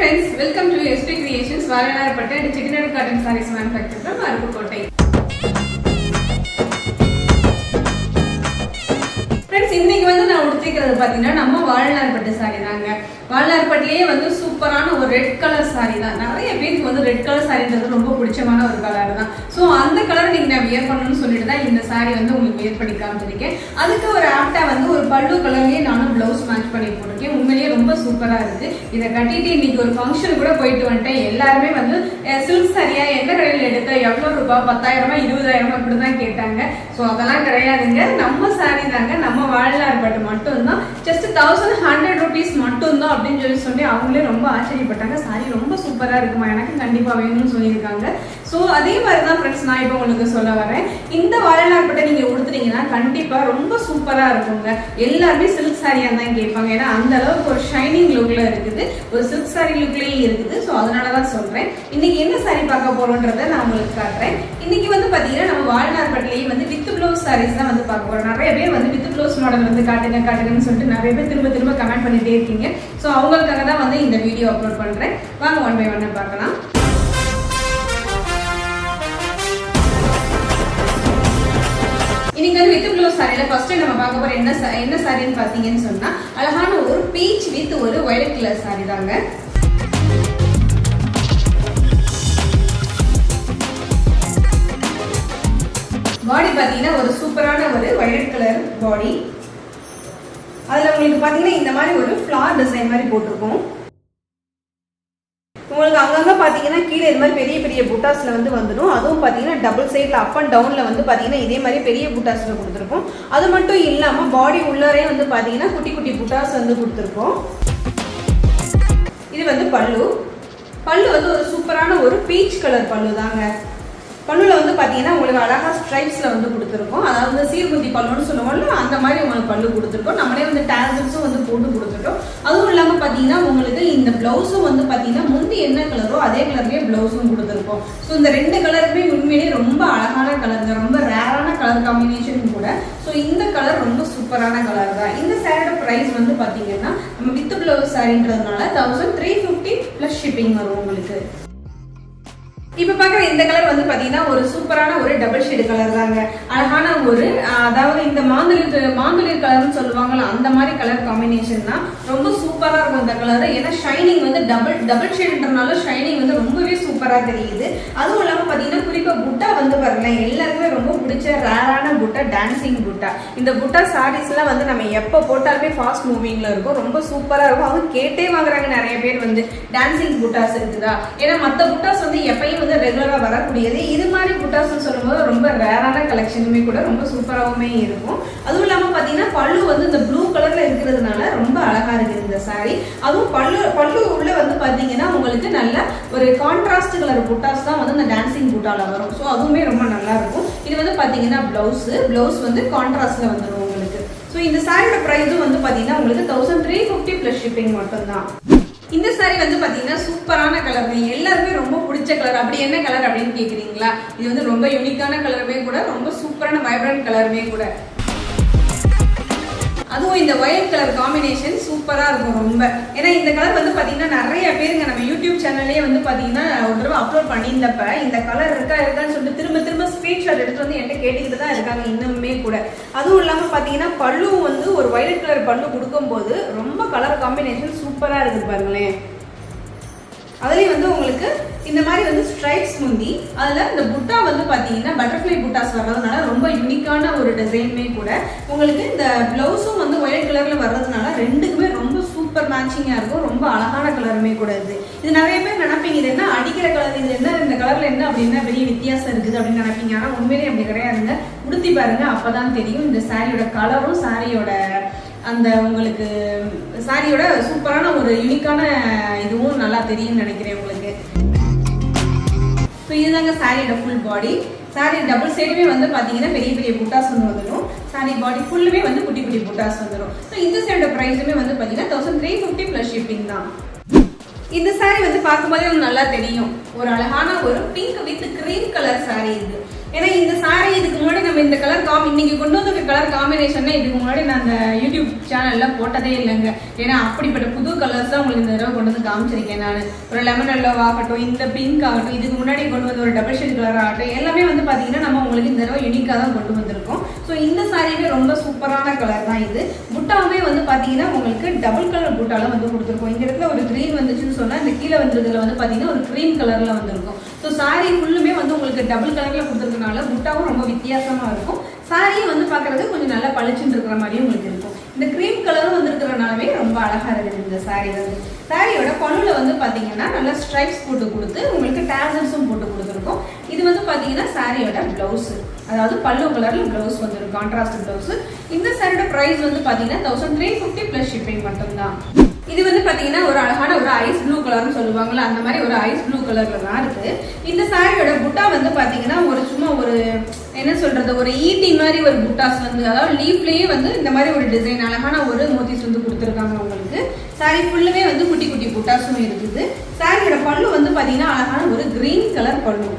Friends welcome to SP Creations వారణారిపట్టే and చికినడు cotton saris manufacture from Aruppukottai friends இன்னைக்கு வந்து நான் உடுத்திக்கிறது பார்த்தீங்கன்னா நம்ம வாழ்நாள்பட்டு சாரி தாங்க. வாழ்நாள்பட்டுலேயே வந்து சூப்பரான ஒரு ரெட் கலர் சாரி தான். நிறைய பேருக்கு வந்து ரெட் கலர் சாரின்றது ரொம்ப பிடிச்சமான ஒரு கலர் தான். ஸோ அந்த கலர் நீங்கள் நான் வியர் பண்ணணும்னு சொல்லிட்டு தான் இந்த சாரி வந்து உங்களுக்கு வியர் பண்ணி காமிச்சிருக்கேன். அதுக்கு ஒரு ஆப்டா வந்து ஒரு பல்லு கலர்லேயே நானும் ப்ளவுஸ் மேட்ச் பண்ணி போட்டிருக்கேன். உண்மையிலேயே ரொம்ப சூப்பராக இருக்கு. இதை கட்டிட்டு இன்னைக்கு ஒரு ஃபங்க்ஷன் கூட போயிட்டு வந்துட்டேன். எல்லாருமே வந்து சில்க் சாரியா எந்த கடையில் எடுத்த? எவ்வளோ ரூபாய் பத்தாயிரமா? இருபதாயிரமா? இப்படி தான் கேட்டாங்க. ஸோ அதெல்லாம் கிடையாதுங்க. நம்ம சாரி தாங்க. நம்ம வாழ்நாள் பட்டு மட்டும்தான். ஜஸ்ட் தௌசண்ட் ஹண்ட்ரட் ருபீஸ் மட்டும்தான் அப்படின்னு சொல்லி சொல்லி அவங்களே ரொம்ப ஆச்சரியப்பட்டாங்க. சாரி ரொம்ப சூப்பராக இருக்குமா? எனக்கு கண்டிப்பாக வேணும்னு சொல்லியிருக்காங்க. ஸோ அதே மாதிரி தான் ஃப்ரெண்ட்ஸ் நான் இப்போ உங்களுக்கு சொல்ல வரேன். இந்த வாழைநாட்பட்டை நீங்கள் உடுத்துறீங்கன்னா கண்டிப்பாக ரொம்ப சூப்பராக இருக்குங்க. எல்லாருமே சில்க் சாரியாக தான் கேட்பாங்க. ஏன்னா அந்த அளவுக்கு ஒரு ஷைனிங் லுக்கில் இருக்குது. ஒரு சில்க் சாரி லுக்லேயும் இருக்குது. ஸோ அதனால தான் சொல்கிறேன் இன்னைக்கு என்ன சாரி பார்க்க போகிறோன்றதை நான் உங்களுக்கு காட்டுறேன். இன்னைக்கு வந்து பார்த்தீங்கன்னா நம்ம வாழ்நாள் வந்து வித் ப்ளவுஸ் சாரீஸ் தான் வந்து பார்க்க போகிறோம் நிறைய பேர் வந்து வித் ப்ளவுஸ் மாடல் வந்து காட்டுங்க காட்டுங்கன்னு சொல்லிட்டு நிறைய பேர் திரும்ப திரும்ப கமெண்ட் பண்ணிகிட்டே இருக்கீங்க. ஸோ அவங்களுக்காக தான் வந்து இந்த வீடியோ அப்லோட் பண்ணுறேன் வாங்க ஒன் பை ஒன்னு பார்க்கலாம். இன்னைக்கு வந்து வித் ப்ளவுஸ் சாரியில் ஃபர்ஸ்ட் நம்ம பார்க்க போகிற என்ன என்ன சாரின்னு பார்த்தீங்கன்னு சொன்னால் அழகான ஒரு பீச் வித் ஒரு ஒயிட் கலர் சாரி தாங்க. பாடி பார்த்தீங்கன்னா ஒரு சூப்பரான ஒரு ஒயிட் கலர் பாடி அதில் உங்களுக்கு பார்த்தீங்கன்னா இந்த மாதிரி ஒரு ஃப்ளார் டிசைன் மாதிரி போட்டிருக்கோம். உங்களுக்கு அங்கங்கே பார்த்தீங்கன்னா கீழே இது மாதிரி பெரிய பெரிய புட்டாஸில் வந்து வந்துடும். அதுவும் பார்த்தீங்கன்னா டபுள் சைடில் அப் அண்ட் டவுனில் வந்து பார்த்தீங்கன்னா இதே மாதிரி பெரிய புட்டாஸில் கொடுத்துருக்கோம் அது மட்டும் இல்லாமல் பாடி உள்ளாரே வந்து பார்த்தீங்கன்னா குட்டி குட்டி புட்டாஸ் வந்து கொடுத்துருக்கோம் இது வந்து பல்லு. பல்லு வந்து ஒரு சூப்பரான ஒரு பீச் கலர் பல்லு தாங்க பல்லுல வந்து பார்த்தீங்கன்னா உங்களுக்கு அழகா ஸ்ட்ரைப்ஸில் வந்து கொடுத்துருக்கோம். அதாவது சீர்குந்தி பல்லுன்னு சொல்லுவோம்ல அந்த மாதிரி உங்களுக்கு பல்லு கொடுத்துருக்கோம். நம்மளே வந்து டேசல்ஸும் வந்து போட்டு கொடுத்துருக்கோம். அதுவும் இல்லாமல் பார்த்தீங்கன்னா உங்களுக்கு இந்த ப்ளவுஸும் வந்து பார்த்தீங்கன்னா முந்தி என்ன கலரோ அதே கலர்லேயே ப்ளவுஸும் கொடுத்துருக்கோம். ஸோ இந்த ரெண்டு கலருமே உண்மையிலேயே ரொம்ப அழகான கலருங்க ரொம்ப ரேரான கலர் காம்பினேஷன் கூட. ஸோ இந்த கலர் ரொம்ப சூப்பரான கலர் தான். இந்த சாரியோட ப்ரைஸ் வந்து பார்த்தீங்கன்னா நம்ம with blouse சாரின்றதுனால thousand three fifty plus shipping வரும் உங்களுக்கு. இப்ப பாக்குற இந்த கலர் வந்து பாத்தீங்கன்னா ஒரு சூப்பரான ஒரு டபுள் ஷேடு கலர் தாங்க. அழகான ஒரு அதாவது இந்த மாந்தளிர் மாந்தளிர் கலர்னு சொல்லுவாங்கல்ல அந்த மாதிரி கலர் காம்பினேஷன் தான். ரொம்ப சூப்பரா இருக்கும் இந்த கலர் ஏன்னா ஷைனிங் வந்து டபுள் டபுள் ஷேடுன்றனால ஷைனிங் வந்து ரொம்பவே சூப்பரா தெரியுது. அதுவும் இல்லாம பாத்தீங்கன்னா இப்போ புட்டா வந்து பாருங்களேன் எல்லாருக்குமே ரொம்ப பிடிச்ச ரேரான புட்டா டான்சிங் புட்டா. இந்த புட்டா சாரீஸ்லாம் வந்து நம்ம எப்போ போட்டாலுமே ஃபாஸ்ட் மூவிங்கில் இருக்கும் ரொம்ப சூப்பராக இருக்கும். அவங்க கேட்டே வாங்குறாங்க நிறைய பேர் வந்து டான்சிங் புட்டாஸ் இருக்குதா? ஏன்னா மற்ற புட்டாஸ் வந்து எப்பயும் வந்து ரெகுலராக வரக்கூடியது. இது மாதிரி புட்டாஸ்னு சொல்லும்போது ரொம்ப ரேரான கலெக்ஷனுமே கூட ரொம்ப சூப்பராகவுமே இருக்கும். அதுவும் இல்லாமல் பார்த்தீங்கன்னா பல்லு வந்து இந்த ப்ளூ கலர்ல இருக்கிறதுனால ரொம்ப அழகா அதுவும் பல்லு பல்லு உள்ள வந்து பார்த்தீங்கன்னா உங்களுக்கு நல்ல ஒரு கான்ட்ராஸ்ட் கலர் புட்டாஸ் தான் வந்து இந்த டான்சிங் புட்டாவில் வரும். ஸோ அதுவுமே ரொம்ப நல்லா இருக்கும். இது வந்து பார்த்தீங்கன்னா ப்ளவுஸு ப்ளவுஸ் வந்து கான்ட்ராஸ்ட்ல வந்துடும் உங்களுக்கு. ஸோ இந்த சாரியோட ப்ரைஸும் வந்து பார்த்தீங்கன்னா உங்களுக்கு thousand three fifty plus shipping மட்டும்தான். இந்த சாரி வந்து பார்த்தீங்கன்னா சூப்பரான கலர் எல்லாருமே ரொம்ப பிடிச்ச கலர் அப்படி என்ன கலர் அப்படின்னு கேட்குறீங்களா இது வந்து ரொம்ப யூனிக்கான கலருமே கூட ரொம்ப சூப்பரான வைப்ரண்ட் கலருமே கூட. அதுவும் இந்த ஒயிட் கலர் காம்பினேஷன் சூப்பராக இருக்கும் ரொம்ப. ஏன்னா இந்த கலர் வந்து பார்த்தீங்கன்னா நிறைய பேருங்க நம்ம யூடியூப் சேனல்லே வந்து பார்த்தீங்கன்னா ஒரு தடவை அப்லோட் பண்ணியிருந்தப்ப இந்த கலர் இருக்கா இருக்கான்னு சொல்லிட்டு திரும்ப திரும்ப ஸ்கிரீன்ஷாட் எடுத்து வந்து என்கிட்ட கேட்டுக்கிட்டு தான் இருக்காங்க இன்னுமே கூட. அதுவும் இல்லாமல் பார்த்தீங்கன்னா பல்லு வந்து ஒரு ஒயிட் கலர் பல்லு கொடுக்கும்போது ரொம்ப கலர் காம்பினேஷன் சூப்பராக இருக்குது பாருங்களேன். அதுலேயும் வந்து உங்களுக்கு இந்த மாதிரி வந்து ஸ்ட்ரைப்ஸ் முந்தி அதில் இந்த புட்டா வந்து பார்த்தீங்கன்னா பட்டர்ஃப்ளை புட்டாஸ் வர்றதுனால ரொம்ப யூனிக்கான ஒரு டிசைனுமே கூட உங்களுக்கு இந்த ப்ளவுஸும் வந்து ஒயிட் கலரில் வர்றதுனால ரெண்டுக்குமே ரொம்ப சூப்பர் மேட்சிங்காக இருக்கும். ரொம்ப அழகான கலருமே கூட இது இது நிறைய பேர் நினைப்பீங்க இது என்ன அடிக்கிற கலர் இது என்ன? இந்த கலரில் என்ன அப்படின்னா பெரிய வித்தியாசம் இருக்குது அப்படின்னு நினைப்பீங்க. ஆனால் உண்மையிலேயே அப்படி கிடையாதுங்க. உடுத்தி பாருங்க அப்பதான் தெரியும். இந்த சாரியோட கலரும் சாரியோட அந்த உங்களுக்கு சாரியோட சூப்பரான ஒரு யூனிக்கான இதுவும் நல்லா தெரியும்னு நினைக்கிறேன் உங்களுக்கு. ஸோ இதுதாங்க சாரியோட ஃபுல் பாடி சாரி டபுள் சைடுமே வந்து பார்த்தீங்கன்னா பெரிய பெரிய புட்டாஸ் வந்து வந்துடும் சாரி பாடி ஃபுல்லுமே வந்து குட்டி குட்டி புட்டாஸ் வந்துடும் ஸோ இந்த சைடோட ப்ரைஸுமே வந்து பார்த்தீங்கன்னா thousand three fifty plus shipping தான். இந்த சாரி வந்து பார்க்கும்போதே உங்களுக்கு நல்லா தெரியும். ஒரு அழகான ஒரு pink with cream colour sari இது. ஏன்னா இந்த சாரீ இதுக்கு முன்னாடி நம்ம இந்த கலர் காம் இன்னைக்கு கொண்டு வந்திருக்க கலர் காம்பினேஷன் இதுக்கு முன்னாடி நான் அந்த யூடியூப் சேனல்ல போட்டதே இல்லைங்க. ஏன்னா அப்படிப்பட்ட புது கலர்ஸ் தான் உங்களுக்கு இந்த தடவை கொண்டு வந்து காமிச்சிருக்கேன் நான். ஒரு லெமன் எல்லோ ஆகட்டும் இந்த பிங்க் ஆகட்டும் இதுக்கு முன்னாடி கொண்டு வந்து ஒரு டபுள் ஷேட் கலர் ஆகட்டும் எல்லாமே வந்து பாத்தீங்கன்னா நம்ம உங்களுக்கு இந்த தடவை யூனிக்காக தான் கொண்டு வந்திருக்கோம். ஸோ இந்த சாரியுமே ரொம்ப சூப்பரான கலர் தான் இது. புட்டாவுமே வந்து பாத்தீங்கன்னா உங்களுக்கு டபுள் கலர் புட்டாலாம் வந்து கொடுத்துருக்கோம். இந்த இடத்துல ஒரு க்ரீன் வந்துச்சுன்னு சொன்னா இந்த கீழே வந்ததுல வந்து பாத்தீங்கன்னா ஒரு க்ரீன் கலர்ல வந்திருக்கும். ஸோ சாரி ஃபுல்லுமே வந்து உங்களுக்கு டபுள் கலர்ல இருக்கிறதுனால புட்டாவும் ரொம்ப வித்தியாசமாக இருக்கும். சாரியும் வந்து பார்க்கறது கொஞ்சம் நல்லா பளிச்சுன்னு இருக்கிற மாதிரியும் உங்களுக்கு இருக்கும். இந்த க்ரீம் கலரும் வந்துருக்கிறனாலவே ரொம்ப அழகாக இருக்குது இந்த சாரி வந்து. சாரியோட பழுவில் வந்து பார்த்தீங்கன்னா நல்லா ஸ்ட்ரைப்ஸ் போட்டு கொடுத்து உங்களுக்கு டேசல்ஸும் போட்டு கொடுத்துருக்கோம். இது வந்து பார்த்தீங்கன்னா சாரியோட ப்ளவுஸு அதாவது பல்லு கலரில் ப்ளவுஸ் வந்துடும் கான்ட்ராஸ்ட் ப்ளவுஸு இந்த சாரியோட ப்ரைஸ் வந்து பார்த்தீங்கன்னா thousand three fifty plus shipping மட்டும்தான். இது வந்து பார்த்தீங்கன்னா ஒரு அழகான ஒரு ஐஸ் ப்ளூ கலர்னு சொல்லுவாங்கல்ல அந்த மாதிரி ஒரு ஐஸ் ப்ளூ கலரில் தான் இருக்குது இந்த சாரியோட புட்டா வந்து பார்த்தீங்கன்னா ஒரு சும்மா ஒரு என்ன சொல்கிறது ஒரு ஈட்டி மாதிரி ஒரு புட்டாஸ் வந்து அதாவது லீஃப்லயே வந்து இந்த மாதிரி ஒரு டிசைன் அழகான ஒரு மோத்திஸ் வந்து கொடுத்துருக்காங்க உங்களுக்கு. சாரி ஃபுல்லுமே வந்து குட்டி குட்டி புட்டாஸும் இருக்குது. சாரியோட பல்லு வந்து பார்த்தீங்கன்னா அழகான ஒரு கிரீன் கலர் பல்லு.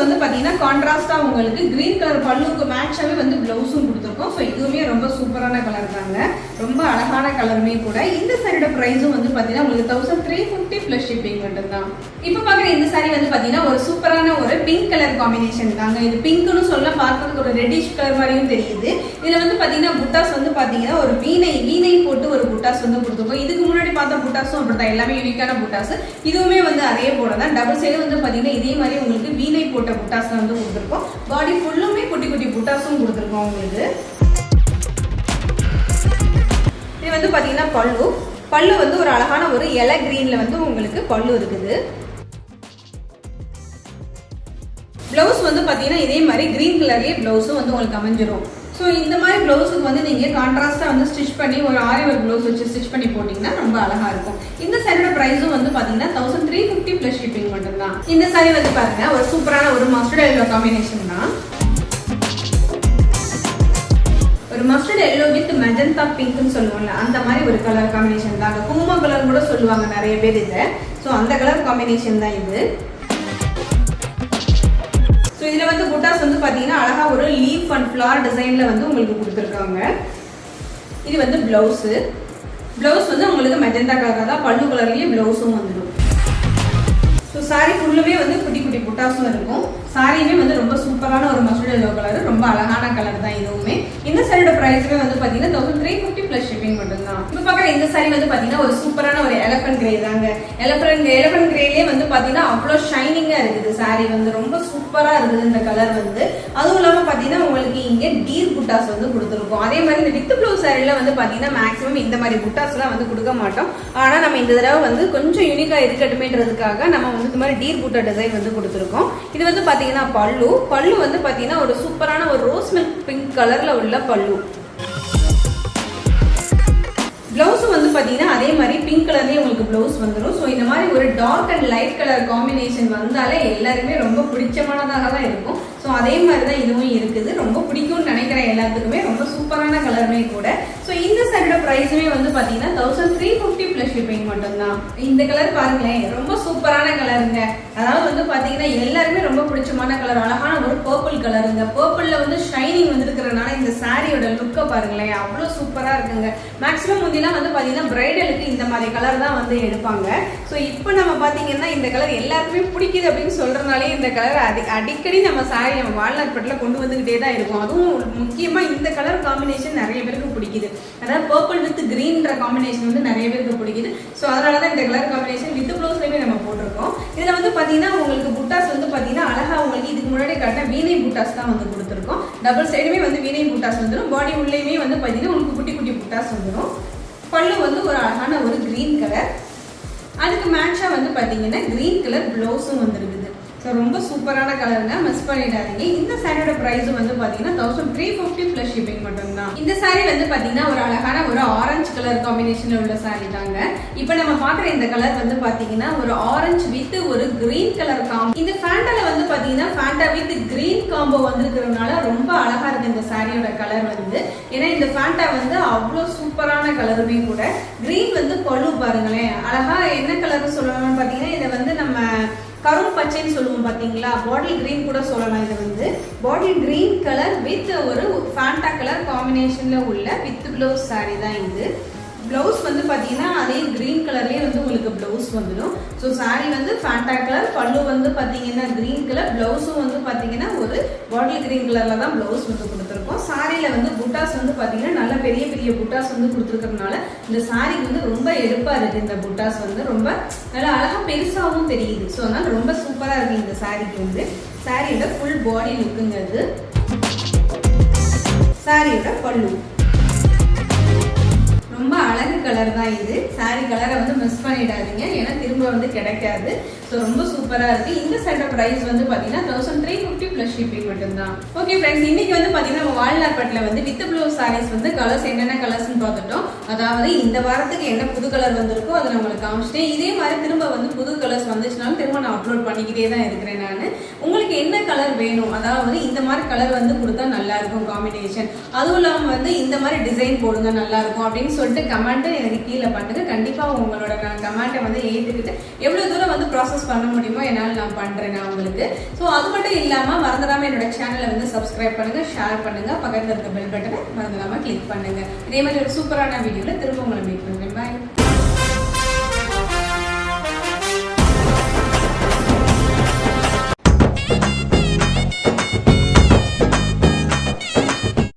பிளவுஸ் வந்து பார்த்தீங்கன்னா கான்ட்ராஸ்டாக உங்களுக்கு க்ரீன் கலர் பல்லுக்கு மேட்சாவே வந்து ப்ளவுஸும் கொடுத்துருக்கோம். ஸோ இதுவுமே ரொம்ப சூப்பரான கலர் தாங்க. ரொம்ப அழகான கலருமே கூட. இந்த சாரியோட ப்ரைஸும் வந்து பார்த்தீங்கன்னா உங்களுக்கு thousand three fifty plus shipping மட்டும்தான். இப்போ பார்க்குற இந்த சாரி வந்து பார்த்தீங்கன்னா ஒரு சூப்பரான ஒரு பிங்க் கலர் காம்பினேஷன் தாங்க. இது பிங்க்னு சொல்ல பார்க்கறதுக்கு ஒரு ரெட்டிஷ் கலர் மாதிரியும் தெரியுது. இதில் வந்து பார்த்தீங்கன்னா புட்டாஸ் வந்து பார்த்தீங்கன்னா ஒரு வீணை வீணை போட்டு ஒரு புட்டாஸ் வந்து கொடுத்துருக்கோம். இதுக்கு முன்னாடி பார்த்த புட்டாஸும் அப்படிதான் எல்லாமே யூனிக்கான புட்டாஸ். இதுவுமே வந்து அதே போல தான் டபுள் சைடு வந்து பார்த்தீங்கன்னா இதே மாதிரி உங்களுக்கு வீணை போட்ட புட்டாஸ் வந்து கொடுத்துருக்கோம். பாடி ஃபுல்லுமே குட்டி குட்டி புட்டாஸும் கொடுத்துருக்கோம் உங்களுக்கு. இது வந்து பார்த்தீங்கன்னா பல்லு. பல்லு வந்து ஒரு அழகான ஒரு இலை கிரீனில் வந்து உங்களுக்கு பல்லு இருக்குது. ப்ளவுஸ் வந்து பார்த்தீங்கன்னா இதே மாதிரி கிரீன் கலர்லேயே ப்ளவுஸும் வந்து உங்களுக்கு அமைஞ்சிரும். ஸோ இந்த மாதிரி ப்ளவுஸுக்கு வந்து நீங்கள் கான்ட்ராஸ்ட்டாக வந்து ஸ்டிச் பண்ணி ஒரு ஆரி ஒரு ப்ளவுஸ் வச்சு ஸ்டிச் பண்ணி போட்டிங்கன்னா ரொம்ப அழகா இருக்கும். இந்த சாரியோட ப்ரைஸும் வந்து பார்த்தீங்கன்னா thousand three fifty plus shipping மட்டும்தான். இந்த சாரி வந்து பார்த்தீங்கன்னா ஒரு சூப்பரான ஒரு மஸ்டர்ட் எல்லோ காம்பினேஷன் தான். ஒரு மஸ்டர்ட் எல்லோ வித் மெஜந்தா பிங்க்னு சொல்லுவோம்ல அந்த மாதிரி ஒரு கலர் காம்பினேஷன் தான். குங்கும கலர் கூட சொல்லுவாங்க நிறைய பேர் இதை. ஸோ அந்த கலர் காம்பினேஷன் தான் இது. இதில் வந்து புட்டாஸ் வந்து பார்த்தீங்கன்னா அழகா ஒரு லீஃப் அண்ட் ஃப்ளார் டிசைனில் வந்து உங்களுக்கு கொடுத்துருக்காங்க. இது வந்து ப்ளவுஸு ப்ளவுஸ் வந்து உங்களுக்கு மெஜந்தா கலர் தான் பல்லு கலர்லேயே ப்ளவுஸும் வந்துடும் ஸோ சாரி ஃபுல்லுமே வந்து குட்டி குட்டி புட்டாஸும் இருக்கும். சாரியுமே வந்து ரொம்ப சூப்பரான ஒரு மசூல் எல்லோ கலர் ரொம்ப அழகான கலர் தான் இதுவுமே. இந்த சாரியோட ப்ரைஸுமே வந்து பார்த்தீங்கன்னா thousand three fifty plus shipping மட்டும்தான். இப்போ பார்க்குற இந்த சாரி வந்து பார்த்தீங்கன்னா ஒரு சூப்பரான ஒரு எலஃபன்ட் கிரே தாங்க. எலஃபன்ட் எலஃபன்ட் கிரேலே வந்து பார்த்தீங்கன்னா அவ்வளோ ஷைனிங்காக இருக்குது சாரி வந்து. ரொம்ப சூப்பராக இருக்குது இந்த கலர் வந்து. அதுவும் இல்லாமல் பார்த்தீங்கன்னா உங்களுக்கு இங்கே டீர் புட்டாஸ் வந்து கொடுத்துருக்கோம். அதே மாதிரி இந்த வித் ப்ளூ சாரியில் வந்து பார்த்தீங்கன்னா மேக்ஸிமம் இந்த மாதிரி புட்டாஸ்லாம் வந்து கொடுக்க மாட்டோம். ஆனால் நம்ம இந்த தடவை வந்து கொஞ்சம் யூனிக்காக இருக்கட்டுமேன்றதுக்காக நம்ம வந்து இந்த மாதிரி டீர் புட்டா டிசைன் வந்து கொடுத்துருக்கோம். இது வந்து பார்த்தீங்கன்னா பல்லு. பல்லு வந்து பார்த்தீங்கன்னா ஒரு சூப்பரான ஒரு ரோஸ் மில்க் பிங்க் கலரில் உள்ள பல்லு. ப்ளவுஸும் வந்து பார்த்தீங்கன்னா அதே மாதிரி பிங்க் கலர்லேயே உங்களுக்கு ப்ளவுஸ் வந்துடும் ஸோ இந்த மாதிரி ஒரு dark and light colour combination வந்தாலே எல்லாருமே ரொம்ப பிடிச்சமானதாக தான் இருக்கும். ஸோ அதே மாதிரி தான் இதுவும் இருக்குது. ரொம்ப பிடிக்கும்னு நினைக்கிறேன் எல்லாத்துக்குமே ரொம்ப சூப்பரான கலருமே கூட ஸோ இந்த சாரியோட ப்ரைஸுமே வந்து பார்த்தீங்கன்னா thousand three fifty plus shipping மட்டும்தான். இந்த கலர் பாருங்களேன் ரொம்ப சூப்பரான கலருங்க அதாவது வந்து பார்த்தீங்கன்னா எல்லாருமே ரொம்ப பிடிச்சமான கலர் அழகான ஒரு பர்பிள் கலருங்க பர்பிளில் வந்து ஷைனிங் வந்துருக்கிறனால இந்த சாரியோட லுக்கை பாருங்களேன் அவ்வளோ சூப்பராக இருக்குங்க. மேக்ஸிமம் முந்திலாம் வந்து பார்த்தீங்கன்னா பிரைடலுக்கு இந்த மாதிரி கலர் தான் வந்து எடுப்பாங்க. ஸோ இப்போ நம்ம பார்த்தீங்கன்னா இந்த கலர் எல்லாருக்குமே பிடிக்குது அப்படின்னு சொல்றதுனாலே இந்த கலர் அடி அடிக்கடி நம்ம சாரி நம்ம வாழ்நாள் பட்டில் கொண்டு வந்துக்கிட்டே தான் இருக்கும். அதுவும் முக்கியமாக இந்த கலர் காம்பினேஷன் நிறைய பேருக்கு பிடிக்குது. அதாவது பர்பிள் வித் கிரீன்ற காம்பினேஷன் வந்து நிறைய பேருக்கு பிடிக்குது. ஸோ அதனால தான் இந்த கலர் காம்பினேஷன் வித் ப்ளவுஸ்லையுமே நம்ம போட்டிருக்கோம். இதில் வந்து பார்த்தீங்கன்னா உங்களுக்கு புட்டாஸ் வந்து பார்த்தீங்கன்னா அழகாக உங்களுக்கு இதுக்கு முன்னாடி கரெக்டாக வீணை புட்டாஸ் தான் வந்து கொடுத்துருக்கோம். டபுள் சைடுமே வந்து வீணை புட்டாஸ் வந்துடும் பாடி உள்ளேயுமே வந்து பார்த்தீங்கன்னா உங்களுக்கு குட்டி குட்டி புட்டாஸ் வந்துடும் பல்லு வந்து ஒரு அழகான ஒரு கிரீன் கலர் அதுக்கு மேட்சாக வந்து பார்த்தீங்கன்னா கிரீன் கலர் ப்ளவுஸும் வந்துருக்குது. ஸோ ரொம்ப சூப்பரான கலருங்க மிஸ் பண்ணிடாதீங்க. இந்த சாரியோட ப்ரைஸும் வந்து பார்த்தீங்கன்னா thousand three fifty plus shipping மட்டும்தான். இந்த சாரி வந்து பார்த்தீங்கன்னா ஒரு அழகான ஒரு ஆரஞ்சு கலர் காம்பினேஷனில் உள்ள சாரி தாங்க. இப்போ நம்ம பார்க்குற இந்த கலர் வந்து பார்த்தீங்கன்னா ஒரு ஆரஞ்சு வித் ஒரு கிரீன் கலர் காம் இந்த ஃபேண்டால வந்து பார்த்தீங்கன்னா ஃபேண்டா வித் கிரீன் காம்போ வந்திருக்கிறதுனால ரொம்ப அழகா இருக்கு இந்த சாரியோட கலர் வந்து. ஏன்னா இந்த ஃபேண்டா வந்து அவ்வளோ சூப்பரான கலருமே கூட. கிரீன் வந்து பழு பாருங்களேன். அழகா என்ன கலர் சொல்லணும்னு பார்த்தீங்கன்னா இதை வந்து நம்ம கரும் பச்சைன்னு சொல்லுவோம் பார்த்தீங்களா பாட்டில் கிரீன் கூட சொல்லலாம் இது வந்து. பாட்டில் கிரீன் கலர் வித் ஒரு ஃபேண்டா கலர் காம்பினேஷனில் உள்ள வித் ப்ளவுஸ் சாரீ தான் இது. ப்ளவுஸ் வந்து பார்த்தீங்கன்னா அதே க்ரீன் கலர்லேயே வந்து உங்களுக்கு ப்ளவுஸ் வந்துடும். ஸோ சாரீ வந்து ஃபேண்டா கலர் பல்லு வந்து பார்த்தீங்கன்னா க்ரீன் கலர் ப்ளவுஸும் வந்து பார்த்தீங்கன்னா ஒரு பாட்டில் க்ரீன் கலரில் தான் ப்ளவுஸ் வந்து கொடுத்துருக்கோம். சாரியில் வந்து புட்டாஸ் வந்து பார்த்தீங்கன்னா நல்ல பெரிய பெரிய புட்டாஸ் வந்து கொடுத்துருக்கறனால இந்த saree வந்து ரொம்ப எடுப்பாக இருக்குது இந்த புட்டாஸ் வந்து. ரொம்ப நல்லா அழகாக பெருசாகவும் தெரியுது. ஸோ அதனால் ரொம்ப சூப்பராக இருக்குது இந்த சாரிக்கு வந்து. சாரியோட ஃபுல் பாடி லுக்குங்கிறது சாரியோட பல்லு ரொம்ப அழகு கலர் தான் இது. சாரி கலரை வந்து மிஸ் பண்ணிடாதீங்க. ஏன்னா திரும்ப வந்து கிடைக்காது. ஸோ ரொம்ப சூப்பராக இருக்குது இந்த சட்டை ப்ரைஸ் வந்து பார்த்தீங்கன்னா thousand three fifty plus shipping மட்டும்தான். ஓகே ஃப்ரெண்ட்ஸ் இன்னைக்கு வந்து பார்த்தீங்கன்னா நம்ம வால்நாட்பட்டில் வந்து வித் ப்ளவு சாரீஸ் வந்து கலர்ஸ் என்னென்ன கலர்ஸ்னு பார்த்துட்டோம். அதாவது இந்த வாரத்துக்கு என்ன புது கலர் வந்திருக்கோ அதை நான் உங்களுக்கு காமிச்சிட்டேன். இதே மாதிரி திரும்ப வந்து புது கலர்ஸ் வந்துச்சுனாலும் திரும்ப நான் அப்லோட் பண்ணிக்கிட்டே தான் இருக்கிறேன் நான். உங்களுக்கு என்ன கலர் வேணும்? அதாவது இந்த மாதிரி கலர் வந்து கொடுத்தா நல்லா இருக்கும் காம்பினேஷன் அதுவும் இல்லாமல் வந்து இந்த மாதிரி டிசைன் போடுங்க நல்லா இருக்கும் அப்படின்னு சொல்லிட்டு கமெண்ட்டை எனக்கு கீழே பண்ணுங்க. கண்டிப்பாக உங்களோட நான் கமெண்ட்டை வந்து ஏற்றுக்கிட்டு எவ்வளோ தூரம் வந்து ப்ராசஸ் பண்ண முடியுமோ என்னால் நான் பண்ணுறேன் நான் உங்களுக்கு. ஸோ அது மட்டும் இல்லாமல் மறந்துடாமல் என்னோட சேனலை வந்து சப்ஸ்கிரைப் பண்ணுங்கள் ஷேர் பண்ணுங்கள் பக்கத்தில் இருக்க பெல் பட்டனை மறந்துடாமல் கிளிக் பண்ணுங்கள் இதே மாதிரி ஒரு சூப்பரான வீடியோவில் திரும்ப உங்களை மீட் பண்ணுறேன் பாய்